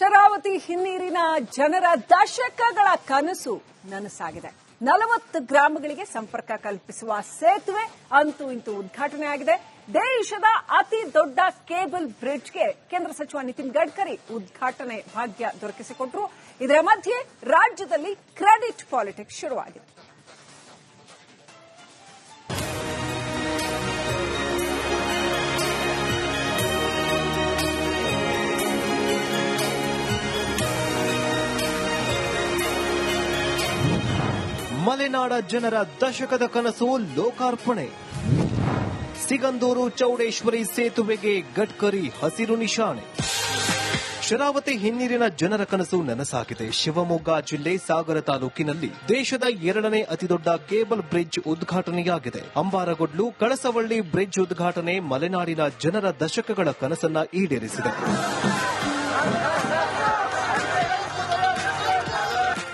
ಶರಾವತಿ ಹಿನ್ನೀರಿನ ಜನರ ದಶಕಗಳ ಕನಸು ನನಸಾಗಿದೆ. ನಲವತ್ತು ಗ್ರಾಮಗಳಿಗೆ ಸಂಪರ್ಕ ಕಲ್ಪಿಸುವ ಸೇತುವೆ ಅಂತೂ ಇಂತೂ ಉದ್ಘಾಟನೆ ಆಗಿದೆ. ದೇಶದ ಅತಿ ದೊಡ್ಡ ಕೇಬಲ್ ಬ್ರಿಡ್ಜ್ಗೆ ಕೇಂದ್ರ ಸಚಿವ ನಿತಿನ್ ಗಡ್ಕರಿ ಉದ್ಘಾಟನೆ ಭಾಗ್ಯ ದೊರಕಿಸಿಕೊಟ್ರು. ಇದರ ಮಧ್ಯೆ ರಾಜ್ಯದಲ್ಲಿ ಕ್ರೆಡಿಟ್ ಪಾಲಿಟಿಕ್ಸ್ ಶುರುವಾಗಿದೆ. ಮಲೆನಾಡ ಜನರ ದಶಕದ ಕನಸು ಲೋಕಾರ್ಪಣೆ. ಸಿಗಂದೂರು ಚೌಡೇಶ್ವರಿ ಸೇತುವೆಗೆ ಗಡ್ಕರಿ ಹಸಿರು ನಿಶಾನೆ. ಶರಾವತಿ ಹಿನ್ನೀರಿನ ಜನರ ಕನಸು ನನಸಾಗಿದೆ. ಶಿವಮೊಗ್ಗ ಜಿಲ್ಲೆ ಸಾಗರ ತಾಲೂಕಿನಲ್ಲಿ ದೇಶದ ಎರಡನೇ ಅತಿದೊಡ್ಡ ಕೇಬಲ್ ಬ್ರಿಡ್ಜ್ ಉದ್ಘಾಟನೆಯಾಗಿದೆ. ಅಂಬಾರಗೊಡ್ಲು, ಕಳಸವಳ್ಳಿ ಬ್ರಿಡ್ಜ್ ಉದ್ಘಾಟನೆ ಮಲೆನಾಡಿನ ಜನರ ದಶಕಗಳ ಕನಸನ್ನ ಈಡೇರಿಸಿದೆ.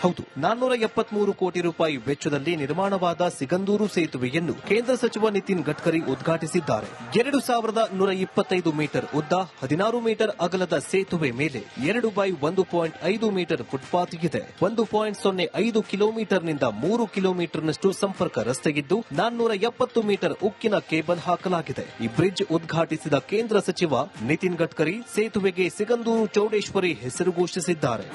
ಹೌದು ನಾನ್ನೂರ ಎಪ್ಪತ್ಮೂರು ಕೋಟಿ ರೂಪಾಯಿ ವೆಚ್ಚದಲ್ಲಿ ನಿರ್ಮಾಣವಾದ ಸಿಗಂದೂರು ಸೇತುವೆಯನ್ನು ಕೇಂದ್ರ ಸಚಿವ ನಿತಿನ್ ಗಡ್ಕರಿ ಉದ್ಘಾಟಿಸಿದ್ದಾರೆ. ಎರಡು ಸಾವಿರದ ನೂರ ಇಪ್ಪತ್ತೈದು ಮೀಟರ್ ಉದ್ದ, ಹದಿನಾರು ಮೀಟರ್ ಅಗಲದ ಸೇತುವೆ ಮೇಲೆ ಎರಡು ಬೈ ಒಂದು ಪಾಯಿಂಟ್ ಐದು ಮೀಟರ್ ಫುಟ್ಪಾತ್ ಇದೆ. ಒಂದು ಪಾಯಿಂಟ್ ಸೊನ್ನೆ ಐದು ಕಿಲೋಮೀಟರ್ನಿಂದ ಮೂರು ಕಿಲೋಮೀಟರ್ನಷ್ಟು ಸಂಪರ್ಕ ರಸ್ತೆಗಿದ್ದು ನಾನ್ನೂರ ಎಪ್ಪತ್ತು ಮೀಟರ್ ಉಕ್ಕಿನ ಕೇಬಲ್ ಹಾಕಲಾಗಿದೆ. ಈ ಬ್ರಿಡ್ಜ್ ಉದ್ಘಾಟಿಸಿದ ಕೇಂದ್ರ ಸಚಿವ ನಿತಿನ್ ಗಡ್ಕರಿ ಸೇತುವೆಗೆ ಸಿಗಂದೂರು ಚೌಡೇಶ್ವರಿ ಹೆಸರು ಘೋಷಿಸಿದ್ದಾರೆ.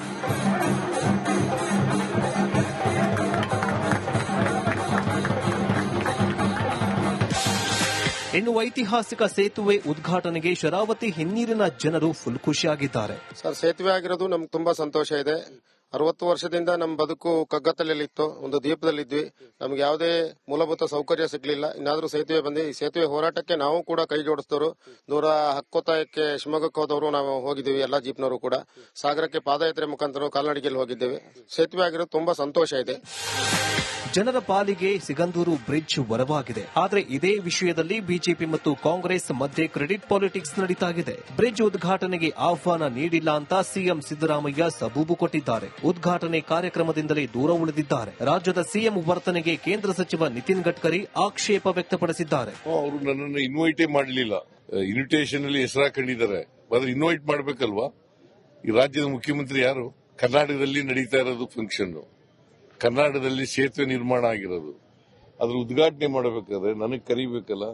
ಇನ್ನು ಐತಿಹಾಸಿಕ ಸೇತುವೆ ಉದ್ಘಾಟನೆಗೆ ಶರಾವತಿ ಹಿನ್ನೀರಿನ ಜನರು ಫುಲ್ ಖುಷಿಯಾಗಿದ್ದಾರೆ. ಸರ್, ಸೇತುವೆ ಆಗಿರೋದು ನಮ್ಗೆ ತುಂಬಾ ಸಂತೋಷ ಇದೆ. ಅರವತ್ತು ವರ್ಷದಿಂದ ನಮ್ಮ ಬದುಕು ಕಗ್ಗತ್ತಲೆಯಲ್ಲಿತ್ತು, ಒಂದು ದ್ವೀಪದಲ್ಲಿದ್ವಿ. ನಮ್ಗೆ ಯಾವುದೇ ಮೂಲಭೂತ ಸೌಕರ್ಯ ಸಿಗ್ಲಿಲ್ಲ. ಇನ್ನಾದ್ರೂ ಸೇತುವೆ ಬಂದು, ಈ ಸೇತುವೆ ಹೋರಾಟಕ್ಕೆ ನಾವು ಕೂಡ ಕೈ ಜೋಡಿಸಿದವರು. ದೂರ ಹಕ್ಕೊತ್ತಾಯಕ್ಕೆ ಶಿವಮೊಗ್ಗಕ್ಕೆ ಹೋದವರು ನಾವು ಹೋಗಿದ್ದೀವಿ, ಎಲ್ಲ ಜೀಪ್ನವರು ಕೂಡ. ಸಾಗರಕ್ಕೆ ಪಾದಯಾತ್ರೆ ಮುಖಾಂತರ ಕಾಲ್ನಡಿಗೆಯಲ್ಲಿ ಹೋಗಿದ್ದೇವೆ. ಸೇತುವೆ ಆಗಿರೋದು ತುಂಬಾ ಸಂತೋಷ ಇದೆ. ಜನರ ಪಾಲಿಗೆ ಸಿಗಂದೂರು ಬ್ರಿಡ್ಜ್ ವರವಾಗಿದೆ. ಆದರೆ ಇದೇ ವಿಷಯದಲ್ಲಿ ಬಿಜೆಪಿ ಮತ್ತು ಕಾಂಗ್ರೆಸ್ ಮಧ್ಯೆ ಕ್ರೆಡಿಟ್ ಪಾಲಿಟಿಕ್ಸ್ ನಡೀತಾಗಿದೆ. ಬ್ರಿಡ್ಜ್ ಉದ್ಘಾಟನೆಗೆ ಆಹ್ವಾನ ನೀಡಿಲ್ಲ ಅಂತ ಸಿಎಂ ಸಿದ್ದರಾಮಯ್ಯ ಸಬೂಬು ಕೊಟ್ಟಿದ್ದಾರೆ. ಉದ್ಘಾಟನೆ ಕಾರ್ಯಕ್ರಮದಿಂದಲೇ ದೂರ ಉಳಿದಿದ್ದಾರೆ. ರಾಜ್ಯದ ಸಿಎಂ ವರ್ತನೆಗೆ ಕೇಂದ್ರ ಸಚಿವ ನಿತಿನ್ ಗಡ್ಕರಿ ಆಕ್ಷೇಪ ವ್ಯಕ್ತಪಡಿಸಿದ್ದಾರೆ. ಅವರು ನನ್ನನ್ನು ಇನ್ವೈಟೇ ಮಾಡಲಿಲ್ಲ. ಇನ್ವಿಟೇಷನ್ ಅಲ್ಲಿ ಹೆಸರು ಹಾಕೊಂಡಿದ್ದಾರೆ ಆದ್ರೆ ಇನ್ವೈಟ್ ಮಾಡಬೇಕಲ್ವಾ? ಈ ರಾಜ್ಯದ ಮುಖ್ಯಮಂತ್ರಿ ಯಾರು? ಕರ್ನಾಟಕದಲ್ಲಿ ನಡೀತಾ ಇರೋದು ಫಂಕ್ಷನ್ ಕರ್ನಾಟಕದಲ್ಲಿ ಸೇತುವೆ ನಿರ್ಮಾಣ ಆಗಿರೋದು. ಅದ್ರ ಉದ್ಘಾಟನೆ ಮಾಡಬೇಕಾದ್ರೆ ನನಗೆ ಕರಿಬೇಕಲ್ಲ?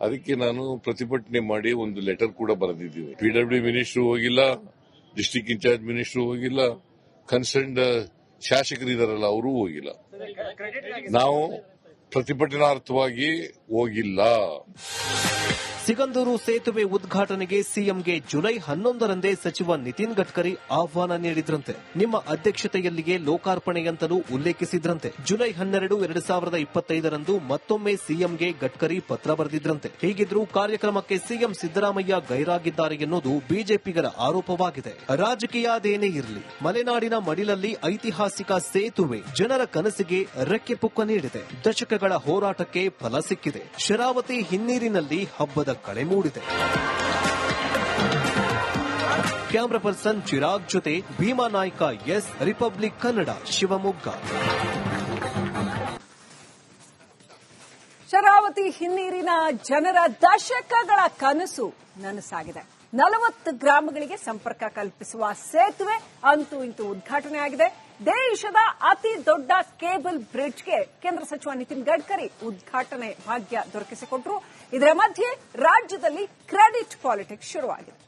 ಅದಕ್ಕೆ ನಾನು ಪ್ರತಿಭಟನೆ ಮಾಡಿ ಒಂದು ಲೆಟರ್ ಕೂಡ ಬರೆದಿದ್ದೀವಿ ಪಿಡಬ್ಲ್ಯೂ ಮಿನಿಸ್ಟರ್ ಹೋಗಿಲ್ಲ ಡಿಸ್ಟಿಕ್ ಇನ್ಚಾರ್ಜ್ ಮಿನಿಸ್ಟರ್ ಹೋಗಿಲ್ಲ ಕನ್ಸರ್ನ್ಡ್ ಶಾಸಕರಿದಾರಲ್ಲ ಅವರು ಹೋಗಿಲ್ಲ. ನಾವು ಪ್ರತಿಭಟನಾರ್ಥವಾಗಿ ಹೋಗಿಲ್ಲ. ಸಿಗಂದೂರು ಸೇತುವೆ ಉದ್ಘಾಟನೆಗೆ ಸಿಎಂಗೆ ಜುಲೈ ಹನ್ನೊಂದರಂದೇ ಸಚಿವ ನಿತಿನ್ ಗಡ್ಕರಿ ಆಹ್ವಾನ ನೀಡಿದ್ರಂತೆ. ನಿಮ್ಮ ಅಧ್ಯಕ್ಷತೆಯಲ್ಲಿಯೇ ಲೋಕಾರ್ಪಣೆಯಂತಲೂ ಉಲ್ಲೇಖಿಸಿದ್ರಂತೆ. ಜುಲೈ ಹನ್ನೆರಡು ಎರಡು ಸಾವಿರದ ಇಪ್ಪತ್ತೈದರಂದು ಮತ್ತೊಮ್ಮೆ ಸಿಎಂಗೆ ಗಡ್ಕರಿ ಪತ್ರ ಬರೆದಿದ್ರಂತೆ. ಹೀಗಿದ್ರೂ ಕಾರ್ಯಕ್ರಮಕ್ಕೆ ಸಿಎಂ ಸಿದ್ದರಾಮಯ್ಯ ಗೈರಾಗಿದ್ದಾರೆ ಎನ್ನುವುದು ಬಿಜೆಪಿಗರ ಆರೋಪವಾಗಿದೆ. ರಾಜಕೀಯದೇನೇ ಇರಲಿ, ಮಲೆನಾಡಿನ ಮಡಿಲಲ್ಲಿ ಐತಿಹಾಸಿಕ ಸೇತುವೆ ಜನರ ಕನಸಿಗೆ ರೆಕ್ಕೆ ಪುಕ್ಕ ನೀಡಿದೆ. ದಶಕಗಳ ಹೋರಾಟಕ್ಕೆ ಫಲ ಸಿಕ್ಕಿದೆ. ಶರಾವತಿ ಹಿನ್ನೀರಿನಲ್ಲಿ ಹಬ್ಬದ ಕಳೆ ಮೂಡಿದೆ. ಕ್ಯಾಮ್ರಾ ಪರ್ಸನ್ ಚಿರಾಗ್ ಜೊತೆ ಭೀಮಾ ನಾಯ್ಕ, ಎಸ್ ರಿಪಬ್ಲಿಕ್ ಕನ್ನಡ, ಶಿವಮೊಗ್ಗ. ಶರಾವತಿ ಹಿನ್ನೀರಿನ ಜನರ ದಶಕಗಳ ಕನಸು ನನಸಾಗಿದೆ. ನಲವತ್ತು ಗ್ರಾಮಗಳಿಗೆ ಸಂಪರ್ಕ ಕಲ್ಪಿಸುವ ಸೇತುವೆ ಅಂತೂ ಇಂತೂ ಉದ್ಘಾಟನೆ ಆಗಿದೆ ದೇಶದ ಅತಿ ದೊಡ್ಡ ಕೇಬಲ್ ಬ್ರಿಡ್ಜ್ಗೆ ಕೇಂದ್ರ ಸಚಿವ ನಿತಿನ್ ಗಡ್ಕರಿ ಉದ್ಘಾಟನೆ ಭಾಗ್ಯ ದೊರಕಿಸಿಕೊಟ್ರು. ಇದರ ಮಧ್ಯೆ ರಾಜ್ಯದಲ್ಲಿ ಕ್ರೆಡಿಟ್ ಪಾಲಿಟಿಕ್ಸ್ ಶುರುವಾಗಿದೆ.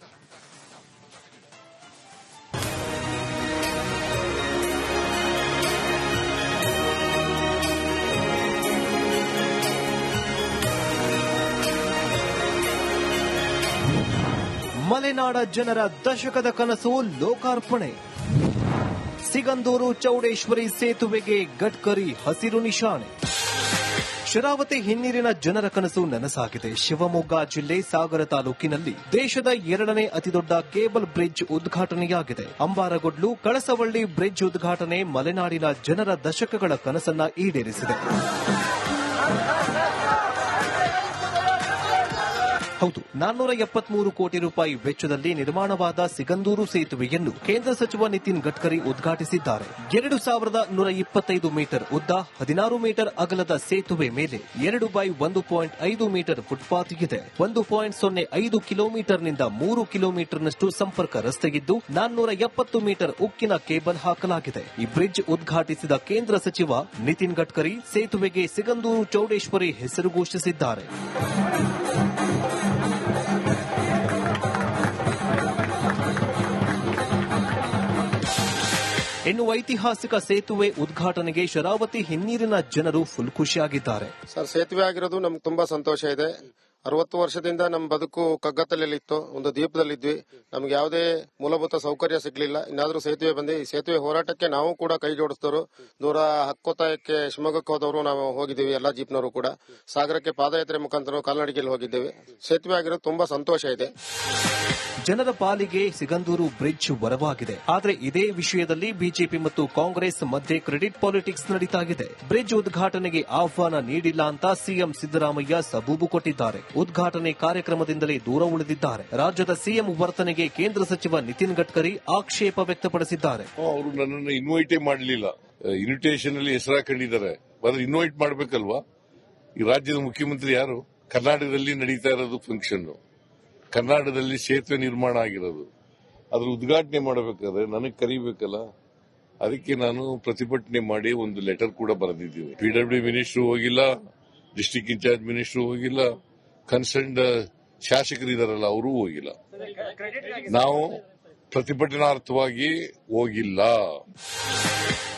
ಮಲೆನಾಡ ಜನರ ದಶಕದ ಕನಸು ಲೋಕಾರ್ಪಣೆ. ಸಿಗಂದೂರು ಚೌಡೇಶ್ವರಿ ಸೇತುವೆಗೆ ಗಡ್ಕರಿ ಹಸಿರು ನಿಶಾನೆ. ಶರಾವತಿ ಹಿನ್ನೀರಿನ ಜನರ ಕನಸು ನನಸಾಗಿದೆ. ಶಿವಮೊಗ್ಗ ಜಿಲ್ಲೆ ಸಾಗರ ತಾಲೂಕಿನಲ್ಲಿ ದೇಶದ ಎರಡನೇ ಅತಿದೊಡ್ಡ ಕೇಬಲ್ ಬ್ರಿಡ್ಜ್ ಉದ್ಘಾಟನೆಯಾಗಿದೆ. ಅಂಬಾರಗೊಡ್ಲು, ಕಳಸವಳ್ಳಿ ಬ್ರಿಡ್ಜ್ ಉದ್ಘಾಟನೆ ಮಲೆನಾಡಿನ ಜನರ ದಶಕಗಳ ಕನಸನ್ನ ಈಡೇರಿಸಿದೆ. ಹೌದು ನಾನ್ನೂರ ಎಪ್ಪತ್ಮೂರು ಕೋಟಿ ರೂಪಾಯಿ ವೆಚ್ಚದಲ್ಲಿ ನಿರ್ಮಾಣವಾದ ಸಿಗಂದೂರು ಸೇತುವೆಯನ್ನು ಕೇಂದ್ರ ಸಚಿವ ನಿತಿನ್ ಗಡ್ಕರಿ ಉದ್ಘಾಟಿಸಿದ್ದಾರೆ. ಎರಡು ಸಾವಿರದ ನೂರ ಇಪ್ಪತ್ತೈದು ಮೀಟರ್ ಉದ್ದ, ಹದಿನಾರು ಮೀಟರ್ ಅಗಲದ ಸೇತುವೆ ಮೇಲೆ ಎರಡು ಬೈ ಒಂದು ಪಾಯಿಂಟ್ ಐದು ಮೀಟರ್ ಫುಟ್ಪಾತ್ ಇದೆ. ಒಂದು ಪಾಯಿಂಟ್ ಸೊನ್ನೆ ಐದು ಕಿಲೋಮೀಟರ್ನಿಂದ ಮೂರು ಕಿಲೋಮೀಟರ್ನಷ್ಟು ಸಂಪರ್ಕ ರಸ್ತೆಗಿದ್ದು ನಾನ್ನೂರ ಎಪ್ಪತ್ತು ಮೀಟರ್ ಉಕ್ಕಿನ ಕೇಬಲ್ ಹಾಕಲಾಗಿದೆ. ಈ ಬ್ರಿಡ್ಜ್ ಉದ್ಘಾಟಿಸಿದ ಕೇಂದ್ರ ಸಚಿವ ನಿತಿನ್ ಗಡ್ಕರಿ ಸೇತುವೆಗೆ ಸಿಗಂದೂರು ಚೌಡೇಶ್ವರಿ ಹೆಸರು ಘೋಷಿಸಿದ್ದಾರೆ. ಇನ್ನು ಐತಿಹಾಸಿಕ ಸೇತುವೆ ಉದ್ಘಾಟನೆಗೆ ಶರಾವತಿ ಹಿನ್ನೀರಿನ ಜನರು ಫುಲ್ ಖುಷಿಯಾಗಿದ್ದಾರೆ. ಸರ್, ಸೇತುವೆ ಆಗಿರೋದು ನಮ್ಗೆ ತುಂಬಾ ಸಂತೋಷ ಇದೆ. ಅರವತ್ತು ವರ್ಷದಿಂದ ನಮ್ಮ ಬದುಕು ಕಗ್ಗತ್ತಲಿತ್ತು ಒಂದು ದ್ವೀಪದಲ್ಲಿದ್ವಿ. ನಮ್ಗೆ ಯಾವುದೇ ಮೂಲಭೂತ ಸೌಕರ್ಯ ಸಿಗ್ಲಿಲ್ಲ. ಇನ್ನಾದ್ರೂ ಸೇತುವೆ ಬಂದು, ಈ ಸೇತುವೆ ಹೋರಾಟಕ್ಕೆ ನಾವು ಕೂಡ ಕೈ ಜೋಡಿಸಿದವರು. ದೂರ ಹಕ್ಕೊತ್ತಾಯಕ್ಕೆ ಶಿವಮೊಗ್ಗಕ್ಕೆ ಹೋದವರು ನಾವು ಹೋಗಿದ್ದೀವಿ, ಎಲ್ಲಾ ಜೀಪ್ನವರು ಕೂಡ. ಸಾಗರಕ್ಕೆ ಪಾದಯಾತ್ರೆ ಮುಖಾಂತರ ಕಾಲ್ನಡಿಗೆಯಲ್ಲಿ ಹೋಗಿದ್ದೇವೆ. ಸೇತುವೆ ಆಗಿರೋದು ತುಂಬಾ ಸಂತೋಷ ಇದೆ. ಜನರ ಪಾಲಿಗೆ ಸಿಗಂದೂರು ಬ್ರಿಡ್ಜ್ ವರವಾಗಿದೆ. ಆದರೆ ಇದೇ ವಿಷಯದಲ್ಲಿ ಬಿಜೆಪಿ ಮತ್ತು ಕಾಂಗ್ರೆಸ್ ಮಧ್ಯೆ ಕ್ರೆಡಿಟ್ ಪಾಲಿಟಿಕ್ಸ್ ನಡೀತಾಗಿದೆ. ಬ್ರಿಡ್ಜ್ ಉದ್ಘಾಟನೆಗೆ ಆಹ್ವಾನ ನೀಡಿಲ್ಲ ಅಂತ ಸಿಎಂ ಸಿದ್ದರಾಮಯ್ಯ ಸಬೂಬು ಕೊಟ್ಟಿದ್ದಾರೆ. ಉದ್ಘಾಟನೆ ಕಾರ್ಯಕ್ರಮದಿಂದಲೇ ದೂರ ಉಳಿದಿದ್ದಾರೆ. ರಾಜ್ಯದ ಸಿಎಂ ವರ್ತನೆಗೆ ಕೇಂದ್ರ ಸಚಿವ ನಿತಿನ್ ಗಡ್ಕರಿ ಆಕ್ಷೇಪ ವ್ಯಕ್ತಪಡಿಸಿದ್ದಾರೆ. ಅವರು ನನ್ನನ್ನು ಇನ್ವೈಟೇ ಮಾಡಲಿಲ್ಲ. ಇನ್ವಿಟೇಷನ್ ಅಲ್ಲಿ ಹೆಸರು ಹಾಕೊಂಡಿದ್ದಾರೆ ಆದ್ರೆ ಇನ್ವೈಟ್ ಮಾಡಬೇಕಲ್ವಾ? ಈ ರಾಜ್ಯದ ಮುಖ್ಯಮಂತ್ರಿ ಯಾರು? ಕರ್ನಾಟಕದಲ್ಲಿ ನಡೀತಾ ಇರೋದು ಫಂಕ್ಷನ್ ಕರ್ನಾಟಕದಲ್ಲಿ ಸೇತುವೆ ನಿರ್ಮಾಣ ಆಗಿರೋದು. ಅದ್ರ ಉದ್ಘಾಟನೆ ಮಾಡಬೇಕಾದ್ರೆ ನನಗೆ ಕರಿಬೇಕಲ್ಲ? ಅದಕ್ಕೆ ನಾನು ಪ್ರತಿಭಟನೆ ಮಾಡಿ ಒಂದು ಲೆಟರ್ ಕೂಡ ಬರೆದಿದ್ದೀನಿ. ಪಿಡಬ್ಲ್ಯೂ ಮಿನಿಸ್ಟರ್ ಹೋಗಿಲ್ಲ ಡಿಸ್ಟಿಕ್ ಇನ್ಚಾರ್ಜ್ ಮಿನಿಸ್ಟರ್ ಹೋಗಿಲ್ಲ ಕನ್ಸರ್ನ್ಡ್ ಶಾಸಕರಿದಾರಲ್ಲ ಅವರೂ ಹೋಗಿಲ್ಲ. ನಾವು ಪ್ರತಿಭಟನಾರ್ಥವಾಗಿ ಹೋಗಿಲ್ಲ.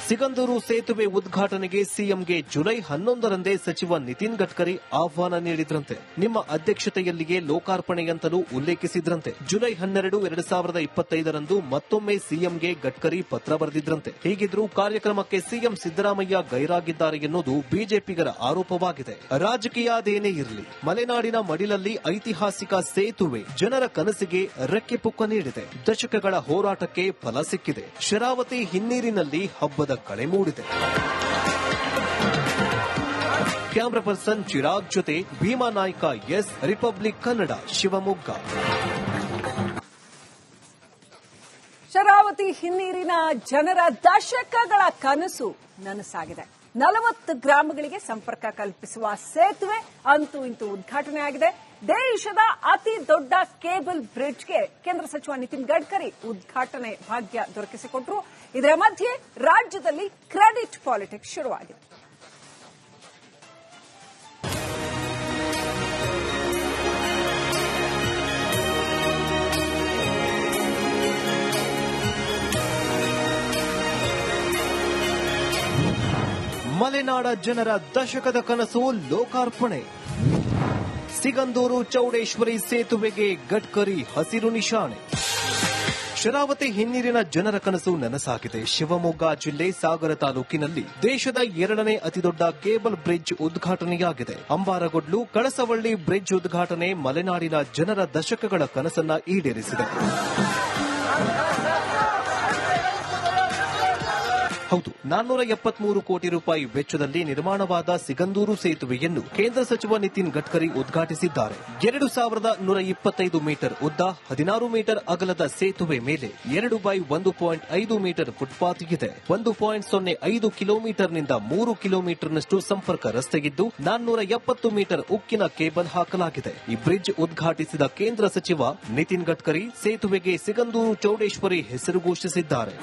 ಸಿಗಂದೂರು ಸೇತುವೆ ಉದ್ಘಾಟನೆಗೆ ಸಿಎಂಗೆ ಜುಲೈ ಹನ್ನೊಂದರಂದೇ ಸಚಿವ ನಿತಿನ್ ಗಡ್ಕರಿ ಆಹ್ವಾನ ನೀಡಿದ್ರಂತೆ. ನಿಮ್ಮ ಅಧ್ಯಕ್ಷತೆಯಲ್ಲಿಗೆ ಲೋಕಾರ್ಪಣೆಯಂತಲೂ ಉಲ್ಲೇಖಿಸಿದ್ರಂತೆ. ಜುಲೈ ಹನ್ನೆರಡು ಎರಡು ಸಾವಿರದ ಇಪ್ಪತ್ತೈದರಂದು ಮತ್ತೊಮ್ಮೆ ಸಿಎಂಗೆ ಗಡ್ಕರಿ ಪತ್ರ ಬರೆದಿದ್ರಂತೆ. ಹೀಗಿದ್ರೂ ಕಾರ್ಯಕ್ರಮಕ್ಕೆ ಸಿಎಂ ಸಿದ್ದರಾಮಯ್ಯ ಗೈರಾಗಿದ್ದಾರೆ ಎನ್ನುವುದು ಬಿಜೆಪಿಗರ ಆರೋಪವಾಗಿದೆ. ರಾಜಕೀಯದೇನೇ ಇರಲಿ. ಮಲೆನಾಡಿನ ಮಡಿಲಲ್ಲಿ ಐತಿಹಾಸಿಕ ಸೇತುವೆ ಜನರ ಕನಸಿಗೆ ರೆಕ್ಕೆ ಪುಕ್ಕ ನೀಡಿದೆ ದಶಕಗಳ ಹೋರಾಟಕ್ಕೆ ಫಲ ಸಿಕ್ಕಿದೆ. ಶರಾವತಿ ಹಿನ್ನೀರಿನಲ್ಲಿ ಹಬ್ಬದ ಕಳೆ ಮೂಡಿದೆ. ಕ್ಯಾಮ್ರಾ ಪರ್ಸನ್ ಚಿರಾಗ್ ಜೊತೆ ಭೀಮಾ ನಾಯ್ಕ, ಎಸ್. ರಿಪಬ್ಲಿಕ್ ಕನ್ನಡ, ಶಿವಮೊಗ್ಗ. ಶರಾವತಿ ಹಿನ್ನೀರಿನ ಜನರ ದಶಕಗಳ ಕನಸು ನನಸಾಗಿದೆ. ನಲವತ್ತು ಗ್ರಾಮಗಳಿಗೆ ಸಂಪರ್ಕ ಕಲ್ಪಿಸುವ ಸೇತುವೆ ಅಂತೂ ಇಂತೂ ಉದ್ಘಾಟನೆ ಆಗಿದೆ ದೇಶದ ಅತಿ ದೊಡ್ಡ ಕೇಬಲ್ ಬ್ರಿಡ್ಜ್ಗೆ ಕೇಂದ್ರ ಸಚಿವ ನಿತಿನ್ ಗಡ್ಕರಿ ಉದ್ಘಾಟನೆ ಭಾಗ್ಯ ದೊರಕಿಸಿಕೊಟ್ಟರು ಇದರ ಮಧ್ಯೆ ರಾಜ್ಯದಲ್ಲಿ ಕ್ರೆಡಿಟ್ ಪಾಲಿಟಿಕ್ಸ್ ಶುರುವಾಗಿದೆ. ಮಲೆನಾಡ ಜನರ ದಶಕದ ಕನಸು ಲೋಕಾರ್ಪಣೆ. ಸಿಗಂದೂರು ಚೌಡೇಶ್ವರಿ ಸೇತುವೆಗೆ ಗಡ್ಕರಿ ಹಸಿರು ನಿಶಾನೆ. ಶರಾವತಿ ಹಿನ್ನೀರಿನ ಜನರ ಕನಸು ನನಸಾಗಿದೆ. ಶಿವಮೊಗ್ಗ ಜಿಲ್ಲೆ ಸಾಗರ ತಾಲೂಕಿನಲ್ಲಿ ದೇಶದ ಎರಡನೇ ಅತಿದೊಡ್ಡ ಕೇಬಲ್ ಬ್ರಿಡ್ಜ್ ಉದ್ಘಾಟನೆಯಾಗಿದೆ. ಅಂಬಾರಗೊಡ್ಲು, ಕಳಸವಳ್ಳಿ ಬ್ರಿಡ್ಜ್ ಉದ್ಘಾಟನೆ ಮಲೆನಾಡಿನ ಜನರ ದಶಕಗಳ ಕನಸನ್ನ ಈಡೇರಿಸಿದೆ. ಹೌದು ನಾನ್ನೂರ ಎಪ್ಪತ್ಮೂರು ಕೋಟಿ ರೂಪಾಯಿ ವೆಚ್ಚದಲ್ಲಿ ನಿರ್ಮಾಣವಾದ ಸಿಗಂದೂರು ಸೇತುವೆಯನ್ನು ಕೇಂದ್ರ ಸಚಿವ ನಿತಿನ್ ಗಡ್ಕರಿ ಉದ್ಘಾಟಿಸಿದ್ದಾರೆ. ಎರಡು ಸಾವಿರದ ನೂರ ಇಪ್ಪತ್ತೈದು ಮೀಟರ್ ಉದ್ದ, ಹದಿನಾರು ಮೀಟರ್ ಅಗಲದ ಸೇತುವೆ ಮೇಲೆ ಎರಡು ಬೈ ಒಂದು ಪಾಯಿಂಟ್ ಐದು ಮೀಟರ್ ಫುಟ್ಪಾತ್ ಇದೆ. ಒಂದು ಪಾಯಿಂಟ್ ಸೊನ್ನೆ ಐದು ಕಿಲೋಮೀಟರ್ನಿಂದ ಮೂರು ಕಿಲೋಮೀಟರ್ನಷ್ಟು ಸಂಪರ್ಕ ರಸ್ತೆಗಿದ್ದು ನಾನ್ನೂರ ಎಪ್ಪತ್ತು ಮೀಟರ್ ಉಕ್ಕಿನ ಕೇಬಲ್ ಹಾಕಲಾಗಿದೆ. ಈ ಬ್ರಿಡ್ಜ್ ಉದ್ಘಾಟಿಸಿದ ಕೇಂದ್ರ ಸಚಿವ ನಿತಿನ್ ಗಡ್ಕರಿ ಸೇತುವೆಗೆ ಸಿಗಂದೂರು ಚೌಡೇಶ್ವರಿ ಹೆಸರು ಘೋಷಿಸಿದ್ದಾರೆ.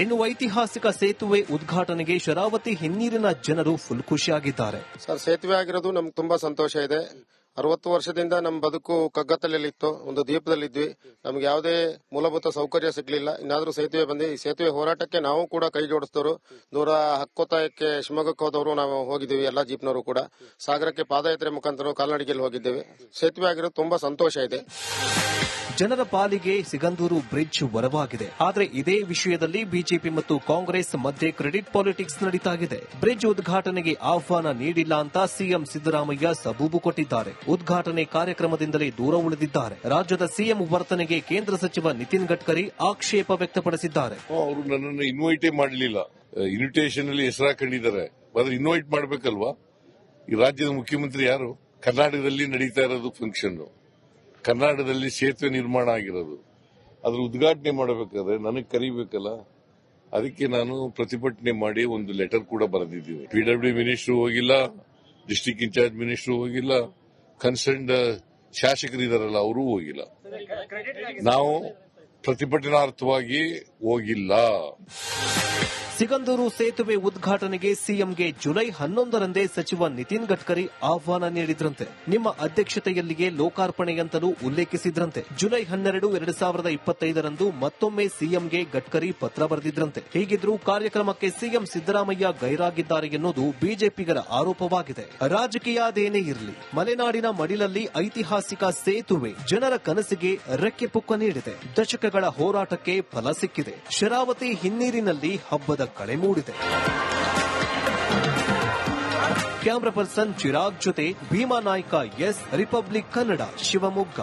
ಇನ್ನು ಐತಿಹಾಸಿಕ ಸೇತುವೆ ಉದ್ಘಾಟನೆಗೆ ಶರಾವತಿ ಹಿನ್ನೀರಿನ ಜನರು ಫುಲ್ ಖುಷಿಯಾಗಿದ್ದಾರೆ. ಸರ್, ಸೇತುವೆ ಆಗಿರೋದು ನಮ್ಗೆ ತುಂಬಾ ಸಂತೋಷ ಇದೆ. ಅರವತ್ತು ವರ್ಷದಿಂದ ನಮ್ಮ ಬದುಕು ಕಗ್ಗತ್ತಲಿತ್ತು ಒಂದು ದ್ವೀಪದಲ್ಲಿದ್ವಿ. ನಮ್ಗೆ ಯಾವುದೇ ಮೂಲಭೂತ ಸೌಕರ್ಯ ಸಿಗ್ಲಿಲ್ಲ. ಇನ್ನಾದ್ರೂ ಸೇತುವೆ ಬಂದು, ಈ ಸೇತುವೆ ಹೋರಾಟಕ್ಕೆ ನಾವು ಕೂಡ ಕೈ ಜೋಡಿಸಿದವರು. ನೂರ ಹಕ್ಕೊತ್ತಾಯಕ್ಕೆ ಶಿವಮೊಗ್ಗಕ್ಕೆ ಹೋದವರು ನಾವು ಹೋಗಿದ್ದೀವಿ, ಎಲ್ಲಾ ಜೀಪ್ನವರು ಕೂಡ. ಸಾಗರಕ್ಕೆ ಪಾದಯಾತ್ರೆ ಮುಖಾಂತರ ಕಾಲ್ನಡಿಗೆಯಲ್ಲಿ ಹೋಗಿದ್ದೇವೆ. ಸೇತುವೆ ಆಗಿರೋದು ತುಂಬಾ ಸಂತೋಷ ಇದೆ. ಜನರ ಪಾಲಿಗೆ ಸಿಗಂದೂರು ಬ್ರಿಡ್ಜ್ ವರವಾಗಿದೆ. ಆದರೆ ಇದೇ ವಿಷಯದಲ್ಲಿ ಬಿಜೆಪಿ ಮತ್ತು ಕಾಂಗ್ರೆಸ್ ಮಧ್ಯೆ ಕ್ರೆಡಿಟ್ ಪಾಲಿಟಿಕ್ಸ್ ನಡೀತಾಗಿದೆ. ಬ್ರಿಡ್ಜ್ ಉದ್ಘಾಟನೆಗೆ ಆಹ್ವಾನ ನೀಡಿಲ್ಲ ಅಂತ ಸಿಎಂ ಸಿದ್ದರಾಮಯ್ಯ ಸಬೂಬು ಕೊಟ್ಟಿದ್ದಾರೆ. ಉದ್ಘಾಟನೆ ಕಾರ್ಯಕ್ರಮದಿಂದಲೇ ದೂರ ಉಳಿದಿದ್ದಾರೆ. ರಾಜ್ಯದ ಸಿಎಂ ವರ್ತನೆಗೆ ಕೇಂದ್ರ ಸಚಿವ ನಿತಿನ್ ಗಡ್ಕರಿ ಆಕ್ಷೇಪ ವ್ಯಕ್ತಪಡಿಸಿದ್ದಾರೆ. ಅವರು ನನ್ನನ್ನು ಇನ್ವೈಟೇ ಮಾಡಲಿಲ್ಲ. ಇನ್ವಿಟೇಷನ್ ಅಲ್ಲಿ ಹೆಸರು ಕಂಡಿದ್ದಾರೆ ಆದ್ರೆ ಇನ್ವೈಟ್ ಮಾಡಬೇಕಲ್ವಾ? ಈ ರಾಜ್ಯದ ಮುಖ್ಯಮಂತ್ರಿ ಯಾರು? ಕರ್ನಾಟಕದಲ್ಲಿ ನಡೀತಾ ಇರೋದು ಫಂಕ್ಷನ್ ಕರ್ನಾಟಕದಲ್ಲಿ ಸೇತುವೆ ನಿರ್ಮಾಣ ಆಗಿರೋದು. ಅದ್ರ ಉದ್ಘಾಟನೆ ಮಾಡಬೇಕಾದ್ರೆ ನನಗೆ ಕರಿಬೇಕಲ್ಲ? ಅದಕ್ಕೆ ನಾನು ಪ್ರತಿಭಟನೆ ಮಾಡಿ ಒಂದು ಲೆಟರ್ ಕೂಡ ಬರೆದಿದ್ದೀನಿ. ಪಿಡಬ್ಲ್ಯೂ ಮಿನಿಸ್ಟರ್ ಹೋಗಿಲ್ಲ ಡಿಸ್ಟಿಕ್ ಇನ್ಚಾರ್ಜ್ ಮಿನಿಸ್ಟರ್ ಹೋಗಿಲ್ಲ ಕನ್ಸರ್ನ್ಡ್ ಶಾಸಕರಿದಾರಲ್ಲ ಅವರೂ ಹೋಗಿಲ್ಲ. ನಾವು ಪ್ರತಿಭಟನಾರ್ಥವಾಗಿ ಹೋಗಿಲ್ಲ. ಸಿಗಂದೂರು ಸೇತುವೆ ಉದ್ಘಾಟನೆಗೆ ಸಿಎಂಗೆ ಜುಲೈ ಹನ್ನೊಂದರಂದೇ ಸಚಿವ ನಿತಿನ್ ಗಡ್ಕರಿ ಆಹ್ವಾನ ನೀಡಿದ್ರಂತೆ. ನಿಮ್ಮ ಅಧ್ಯಕ್ಷತೆಯಲ್ಲಿಯೇ ಲೋಕಾರ್ಪಣೆಯಂತಲೂ ಉಲ್ಲೇಖಿಸಿದ್ರಂತೆ. ಜುಲೈ ಹನ್ನೆರಡು ಎರಡು ಸಾವಿರದ ಇಪ್ಪತ್ತೈದರಂದು ಮತ್ತೊಮ್ಮೆ ಸಿಎಂಗೆ ಗಡ್ಕರಿ ಪತ್ರ ಬರೆದಿದ್ರಂತೆ. ಹೀಗಿದ್ರೂ ಕಾರ್ಯಕ್ರಮಕ್ಕೆ ಸಿಎಂ ಸಿದ್ದರಾಮಯ್ಯ ಗೈರಾಗಿದ್ದಾರೆ ಎನ್ನುವುದು ಬಿಜೆಪಿಗರ ಆರೋಪವಾಗಿದೆ. ರಾಜಕೀಯದೇನೇ ಇರಲಿ, ಮಲೆನಾಡಿನ ಮಡಿಲಲ್ಲಿ ಐತಿಹಾಸಿಕ ಸೇತುವೆ ಜನರ ಕನಸಿಗೆ ರೆಕ್ಕೆ ಪುಕ್ಕ ನೀಡಿದೆ. ದಶಕಗಳ ಹೋರಾಟಕ್ಕೆ ಫಲ ಸಿಕ್ಕಿದೆ. ಶರಾವತಿ ಹಿನ್ನೀರಿನಲ್ಲಿ ಹಬ್ಬದ ಕಳೆ ಮೂಡಿದೆ. ಕ್ಯಾಮ್ರಾ ಪರ್ಸನ್ ಚಿರಾಗ್ ಜೊತೆ ಭೀಮಾ ನಾಯ್ಕ ಎಸ್ ರಿಪಬ್ಲಿಕ್ ಕನ್ನಡ ಶಿವಮೊಗ್ಗ.